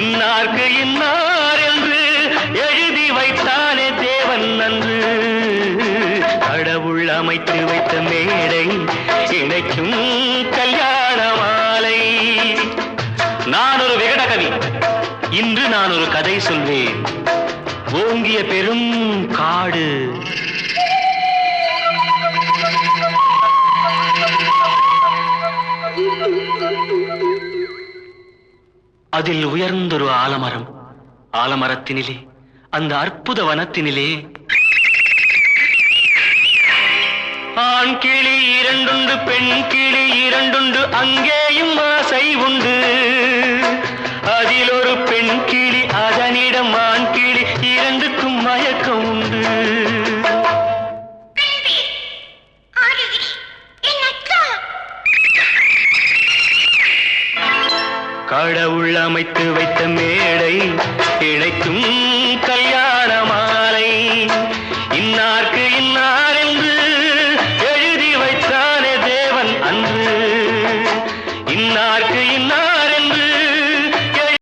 இன்னார்க்கு இன்னார் என்று எழுதி வைத்தானே தேவன் நன்று கடவுள் அமைத்து வைத்த மேடை இணைக்கும் கல்யாண மாலை. நான் ஒரு விகட கவி இன்று நான் ஒரு கதை சொல்வேன். ஓங்கிய பெரும் காடு. அதில் உயர்ந்தொரு ஆலமரம். ஆலமரத்தினிலே அந்த அற்புத வனத்தினிலே. ஆண் கிளி இரண்டுண்டு பெண் கிளி இரண்டுண்டு அங்கேயும் ஆசை உண்டு. அதில் ஒரு பெண் கிளி அதனிடம் ஆண் கிளி இரண்டுக்கும் மயக்கம் உண்டு. கடவுள் அமைத்து வைத்த மேடை கிடைக்கும் கல்யாண மாலை. இன்னார்க்கு இன்னார் என்று எழுதி வைத்தானே தேவன் அன்று. இன்னார்க்கு இன்னார்